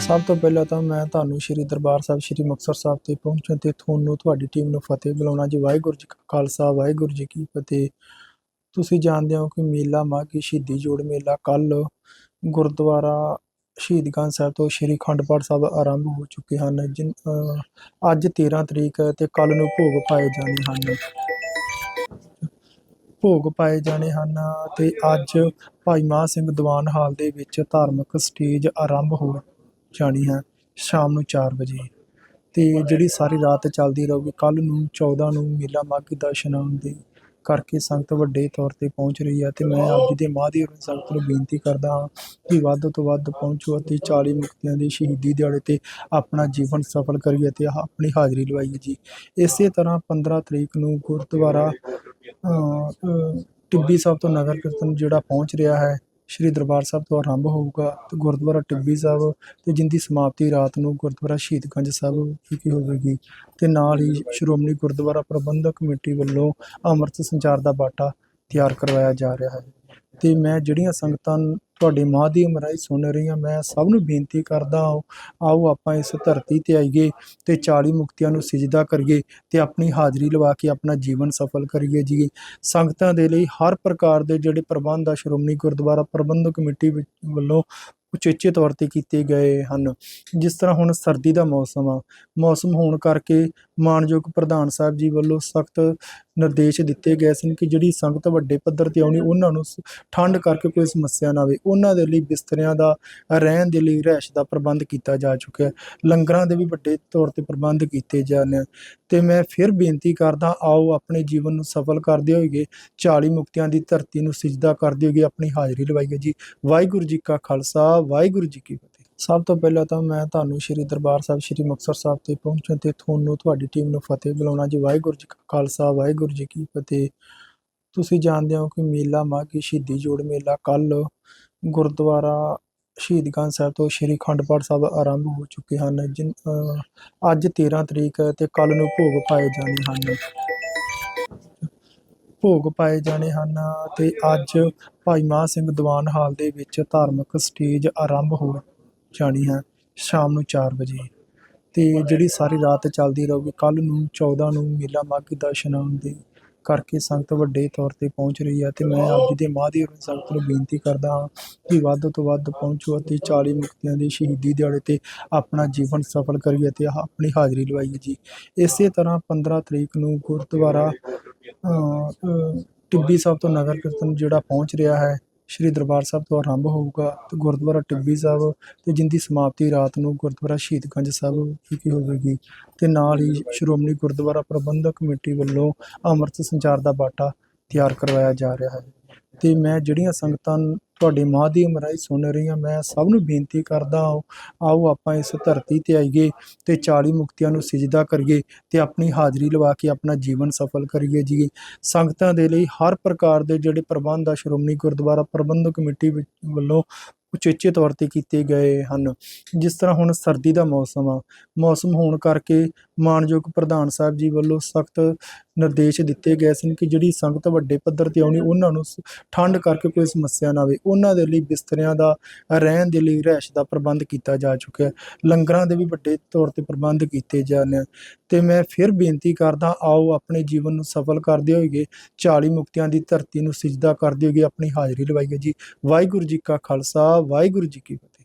ਸਭ ਤੋਂ ਪਹਿਲਾਂ ਤਾਂ ਮੈਂ ਤੁਹਾਨੂੰ ਸ਼੍ਰੀ ਦਰਬਾਰ ਸਾਹਿਬ, ਸ਼੍ਰੀ ਮੁਕਤਸਰ ਸਾਹਿਬ ਤੇ ਪਹੁੰਚਣ ਤੇ ਤੁਹਾਨੂੰ, ਤੁਹਾਡੀ ਟੀਮ ਨੂੰ ਫਤਿਹ ਬੁਲਾਉਣਾ ਜੀ। ਵਾਹਿਗੁਰੂ ਜੀ ਕਾ ਖਾਲਸਾ, ਵਾਹਿਗੁਰੂ ਜੀ ਕੀ ਫਤਿਹ। ਤੁਸੀਂ ਜਾਣਦੇ ਹੋ ਕਿ ਮੇਲਾ ਮਾਘੀ ਸ਼ਹੀਦੀ ਜੋੜ ਮੇਲਾ ਕੱਲ ਗੁਰਦੁਆਰਾ ਸ਼ਹੀਦਗੰਜ ਸਾਹਿਬ ਤੋਂ ਸ਼੍ਰੀ ਅਖੰਡ ਪਾਠ ਸਾਹਿਬ ਆਰੰਭ ਹੋ ਚੁੱਕੇ ਹਨ, ਜਿਨ ਅੱਜ 13 ਤਰੀਕ ਹੈ ਤੇ ਕੱਲ ਨੂੰ ਭੋਗ ਪਾਏ ਜਾਣੇ ਹਨ। ਭੋਗ ਪਾਏ ਜਾਣੇ ਹਨ ਤੇ ਅੱਜ ਭਾਈ ਮਹਾਂ ਸਿੰਘ ਦੀਵਾਨ ਹਾਲ ਦੇ ਵਿੱਚ ਧਾਰਮਿਕ ਸਟੇਜ ਆਰੰਭ ਹੋ ਜਾਣੀ ਹੈ ਸ਼ਾਮ ਨੂੰ 4 ਵਜੇ। ਤੇ ਜਿਹੜੀ ਸਾਰੀ ਰਾਤ ਚੱਲਦੀ ਰਹੂਗੀ ਕੱਲ ਨੂੰ 14 ਨੂੰ ਮੇਲਾ ਮਾਘੀ ਦਾ ਇਸ਼ਨਾਨ ਦੇ ਕਰਕੇ ਸੰਗਤ ਵੱਡੇ ਤੌਰ ਤੇ ਪਹੁੰਚ ਰਹੀ ਹੈ। ਤੇ ਮੈਂ ਆਪ ਜੀ ਦੇ ਮਾਧਿਅਮ ਰਾਹੀਂ ਸੰਗਤ ਨੂੰ ਬੇਨਤੀ ਕਰਦਾ ਹਾਂ ਕਿ ਵੱਧ ਤੋਂ ਵੱਧ ਪਹੁੰਚੋ ਅਤੇ 40 ਮੁਕਤੀਆਂ ਦੇ ਸ਼ਹੀਦੀ ਦਿਹਾੜੇ ਤੇ ਆਪਣਾ ਜੀਵਨ ਸਫਲ ਕਰੀਏ ਤੇ ਆਪਣੀ ਹਾਜ਼ਰੀ ਲਵਾਈਏ ਜੀ। ਇਸੇ ਤਰ੍ਹਾਂ 15 ਤਰੀਕ ਨੂੰ ਗੁਰਦੁਆਰਾ ਟਿੱਬੀ ਸਾਹਿਬ ਤੋਂ ਨਗਰ ਕੀਰਤਨ ਜਿਹੜਾ ਪਹੁੰਚ ਰਿਹਾ ਹੈ ਸ਼੍ਰੀ ਦਰਬਾਰ ਸਾਹਿਬ ਤੋਂ ਆਰੰਭ ਹੋਊਗਾ ਤੇ ਗੁਰਦੁਆਰਾ ਟਿੱਬੀ ਸਾਹਿਬ ਤੇ ਜਿੰਦੀ ਸਮਾਪਤੀ ਰਾਤ ਨੂੰ ਗੁਰਦੁਆਰਾ ਸ਼ਹੀਦਗੰਜ ਸਾਹਿਬ ਵਿਖੇ ਹੋਵੇਗੀ ਤੇ ਨਾਲ ਹੀ ਸ਼੍ਰੋਮਣੀ ਗੁਰਦੁਆਰਾ ਪ੍ਰਬੰਧਕ ਕਮੇਟੀ ਵੱਲੋਂ ਅੰਮ੍ਰਿਤ ਸੰਚਾਰ ਦਾ ਬਾਟਾ ਤਿਆਰ ਕਰਵਾਇਆ ਜਾ ਰਿਹਾ ਹੈ। ਤੇ ਮੈਂ ਜਿਹੜੀਆਂ ਸੰਗਤਾਂ ਤੁਹਾਡੀ ਮਾਂ ਦੀ ਅਮਰਾਈ ਸੁਣ ਰਹੀਆਂ ਮੈਂ, ਸਭ ਨੂੰ ਬੇਨਤੀ ਕਰਦਾ ਹਾਂ, ਆਓ ਆਪਾਂ ਇਸ ਧਰਤੀ ਤੇ ਆਈਏ ਤੇ 40 ਮੁਕਤੀਆਂ ਨੂੰ ਸਿਜਦਾ ਕਰੀਏ ਤੇ ਆਪਣੀ ਹਾਜ਼ਰੀ ਲਵਾ ਕੇ ਆਪਣਾ ਜੀਵਨ ਸਫਲ ਕਰੀਏ ਜੀ। ਸੰਗਤਾਂ ਦੇ ਲਈ ਹਰ ਪ੍ਰਕਾਰ ਦੇ ਜਿਹੜੇ ਪ੍ਰਬੰਧ ਆ, ਸ਼੍ਰੋਮਣੀ ਗੁਰਦੁਆਰਾ ਪ੍ਰਬੰਧਕ ਕਮੇਟੀ ਵੱਲੋਂ ਉਚੇਚੇ ਤੌਰ ਤੇ ਕੀਤੇ ਗਏ ਹਨ। ਜਿਸ ਤਰ੍ਹਾਂ ਹੁਣ ਸਰਦੀ ਦਾ ਮੌਸਮ ਆ, ਮੌਸਮ ਹੋਣ ਕਰਕੇ ਮਾਨਯੋਗ ਪ੍ਰਧਾਨ ਸਾਹਿਬ ਜੀ ਵੱਲੋਂ ਸਖਤ ਨਿਰਦੇਸ਼ ਦਿੱਤੇ ਗਏ ਸਨ ਕਿ ਜਿਹੜੀ ਸੰਗਤ ਵੱਡੇ ਪੱਧਰ ਤੇ ਆਉਣੀ, ਉਹਨਾਂ ਨੂੰ ਸ- ਠੰਡ ਕਰਕੇ ਕੋਈ ਸਮੱਸਿਆ ਨਾ ਆਵੇ। ਉਹਨਾਂ ਦੇ ਲਈ ਬਿਸਤਰਿਆਂ ਦਾ, ਰਹਿਣ ਦੇ ਲਈ ਰਹਿਸ਼ ਦਾ ਪ੍ਰਬੰਧ ਕੀਤਾ ਜਾ ਚੁੱਕਿਆ ਹੈ। ਲੰਗਰਾਂ ਦੇ ਵੀ ਵੱਡੇ ਤੌਰ ਤੇ ਪ੍ਰਬੰਧ ਕੀਤੇ ਜਾਣ। ਤੇ ਮੈਂ ਫਿਰ ਬੇਨਤੀ ਕਰਦਾ, ਆਓ ਆਪਣੇ ਜੀਵਨ ਨੂੰ ਸਫਲ ਕਰਦੇ ਹੋਈਏ 40 ਮੁਕਤਿਆਂ ਦੀ ਧਰਤੀ ਨੂੰ ਸਿਜਦਾ ਕਰਦੇ ਹੋਈਏ, ਆਪਣੀ ਹਾਜ਼ਰੀ ਲਵਾਈਏ ਜੀ। ਵਾਹਿਗੁਰੂ ਜੀ ਕਾ ਖਾਲਸਾ ਵਾਹਿਗੁਰੂ ਜੀ ਕੀ ਫਤਿਹ। ਸਭ ਤੋਂ ਪਹਿਲਾਂ ਤਾਂ ਮੈਂ ਤੁਹਾਨੂੰ ਸ਼੍ਰੀ ਦਰਬਾਰ ਸਾਹਿਬ, ਸ਼੍ਰੀ ਮੁਕਤਸਰ ਸਾਹਿਬ ਤੇ ਪਹੁੰਚਣ ਤੇ ਤੁਹਾਨੂੰ, ਤੁਹਾਡੀ ਟੀਮ ਨੂੰ ਫਤਿਹ ਬੁਲਾਉਣਾ ਜੀ। ਵਾਹਿਗੁਰੂ ਜੀ ਕਾ ਖਾਲਸਾ, ਵਾਹਿਗੁਰੂ ਜੀ ਕੀ ਫਤਿਹ। ਤੁਸੀਂ ਜਾਣਦੇ ਹੋ ਕਿ ਮੇਲਾ ਮਾਘੀ ਸ਼ਹੀਦੀ ਜੋੜ ਮੇਲਾ ਕੱਲ ਗੁਰਦੁਆਰਾ ਸ਼ਹੀਦਗੰਜ ਸਾਹਿਬ ਤੋਂ ਸ਼੍ਰੀ ਅਖੰਡ ਪਾਠ ਸਾਹਿਬ ਆਰੰਭ ਹੋ ਚੁੱਕੇ ਹਨ, ਜਿਨ ਅੱਜ 13 ਤਰੀਕ ਤੇ ਕੱਲ ਨੂੰ ਭੋਗ ਪਾਏ ਜਾਣੇ ਹਨ। ਭੋਗ ਪਾਏ ਜਾਣੇ ਹਨ ਤੇ ਅੱਜ ਭਾਈ ਮਹਾਂ ਸਿੰਘ ਦੀਵਾਨ ਹਾਲ ਦੇ ਵਿੱਚ ਧਾਰਮਿਕ ਸਟੇਜ ਆਰੰਭ ਹੋ ਜਾਣੀ ਹੈ ਸ਼ਾਮ ਨੂੰ 4 ਵਜੇ। ਤੇ ਜਿਹੜੀ ਸਾਰੀ ਰਾਤ ਚੱਲਦੀ ਰਹੂਗੀ ਕੱਲ ਨੂੰ 14 ਨੂੰ ਮੇਲਾ ਮਾਘੀ ਦਾ ਇਸ਼ਨਾਨ ਦੇ ਕਰਕੇ ਸੰਗਤ ਵੱਡੇ ਤੌਰ ਤੇ ਪਹੁੰਚ ਰਹੀ ਹੈ ਤੇ ਮੈਂ ਆਪ ਜੀ ਦੇ ਮਾਧਿਅਮ ਰਾਹੀਂ ਸੰਗਤ ਨੂੰ ਬੇਨਤੀ ਕਰਦਾ ਹਾਂ ਕਿ ਵੱਧ ਤੋਂ ਵੱਧ ਪਹੁੰਚੋ ਅਤੇ 40 ਮੁਕਤੀਆਂ ਦੇ ਸ਼ਹੀਦੀ ਦਿਹਾੜੇ ਤੇ ਆਪਣਾ ਜੀਵਨ ਸਫਲ ਕਰੀਏ ਤੇ ਆਪਣੀ ਹਾਜ਼ਰੀ ਲਵਾਈਏ ਜੀ। ਇਸੇ ਤਰ੍ਹਾਂ 15 ਤਰੀਕ ਨੂੰ ਗੁਰਦੁਆਰਾ ਟਿੱਬੀ ਸਾਹਿਬ ਤੋਂ ਨਗਰ ਕੀਰਤਨ ਜਿਹੜਾ ਪਹੁੰਚ ਰਿਹਾ ਹੈ, ਸ਼੍ਰੀ ਦਰਬਾਰ ਸਾਹਿਬ ਤੋਂ ਆਰੰਭ ਹੋਊਗਾ ਤੇ ਗੁਰਦੁਆਰਾ ਟਿੱਬੀ ਸਾਹਿਬ ਤੇ ਜਿੰਦੀ ਸਮਾਪਤੀ ਰਾਤ ਨੂੰ ਗੁਰਦੁਆਰਾ ਸ਼ਹੀਦਗੰਜ ਸਾਹਿਬ ਵਿਖੇ ਹੋਵੇਗੀ ਤੇ ਨਾਲ ਹੀ ਸ਼੍ਰੋਮਣੀ ਗੁਰਦੁਆਰਾ ਪ੍ਰਬੰਧਕ ਕਮੇਟੀ ਵੱਲੋਂ ਅੰਮ੍ਰਿਤ ਸੰਚਾਰ ਦਾ ਬਾਟਾ ਤਿਆਰ ਕਰਵਾਇਆ ਜਾ ਰਿਹਾ ਹੈ। ਤੇ ਮੈਂ ਜਿਹੜੀਆਂ ਸੰਗਤਾਂ ਤੁਹਾਡੀ ਮਾਂ ਦੀ ਅਮਰਾਈ ਸੁਣ ਰਹੀਆਂ ਮੈਂ, ਸਭ ਨੂੰ ਬੇਨਤੀ ਕਰਦਾ ਹਾਂ, ਆਓ ਆਪਾਂ ਇਸ ਧਰਤੀ ਤੇ ਆਈਏ ਤੇ 40 ਮੁਕਤੀਆਂ ਨੂੰ ਸਿਜਦਾ ਕਰੀਏ ਤੇ ਆਪਣੀ ਹਾਜ਼ਰੀ ਲਵਾ ਕੇ ਆਪਣਾ ਜੀਵਨ ਸਫਲ ਕਰੀਏ ਜੀ। ਸੰਗਤਾਂ ਦੇ ਲਈ ਹਰ ਪ੍ਰਕਾਰ ਦੇ ਜਿਹੜੇ ਪ੍ਰਬੰਧ ਆ, ਸ਼੍ਰੋਮਣੀ ਗੁਰਦੁਆਰਾ ਪ੍ਰਬੰਧਕ ਕਮੇਟੀ ਵੱਲੋਂ ਉਚੇਚੇ ਤੌਰ ਤੇ ਕੀਤੇ ਗਏ ਹਨ। ਜਿਸ ਤਰ੍ਹਾਂ ਹੁਣ ਸਰਦੀ ਦਾ ਮੌਸਮ ਆ, ਮੌਸਮ ਹੋਣ ਕਰਕੇ ਮਾਨਯੋਗ ਪ੍ਰਧਾਨ ਸਾਹਿਬ ਜੀ ਵੱਲੋਂ ਸਖਤ ਨਿਰਦੇਸ਼ ਦਿੱਤੇ ਗਏ ਸਨ ਕਿ ਜਿਹੜੀ ਸੰਗਤ ਵੱਡੇ ਪੱਧਰ ਤੇ ਆਉਣੀ, ਉਹਨਾਂ ਨੂੰ ਸ- ਠੰਡ ਕਰਕੇ ਕੋਈ ਸਮੱਸਿਆ ਨਾ ਆਵੇ। ਉਹਨਾਂ ਦੇ ਲਈ ਬਿਸਤਰਿਆਂ ਦਾ, ਰਹਿਣ ਦੇ ਲਈ ਰਹਿਸ਼ ਦਾ ਪ੍ਰਬੰਧ ਕੀਤਾ ਜਾ ਚੁੱਕਿਆ ਹੈ। ਲੰਗਰਾਂ ਦੇ ਵੀ ਵੱਡੇ ਤੌਰ ਤੇ ਪ੍ਰਬੰਧ ਕੀਤੇ ਜਾਣ ਤੇ ਮੈਂ ਫਿਰ ਬੇਨਤੀ ਕਰਦਾ, ਆਓ ਆਪਣੇ ਜੀਵਨ ਨੂੰ ਸਫਲ ਕਰਦੇ ਹੋਈਏ 40 ਮੁਕਤਿਆਂ ਦੀ ਧਰਤੀ ਨੂੰ ਸਿਜਦਾ ਕਰਦੇ ਹੋਈਏ, ਆਪਣੀ ਹਾਜ਼ਰੀ ਲਵਾਈਏ ਜੀ। ਵਾਹਿਗੁਰੂ ਜੀ ਕਾ ਖਾਲਸਾ ਵਾਹਿਗੁਰੂ ਜੀ ਕੀ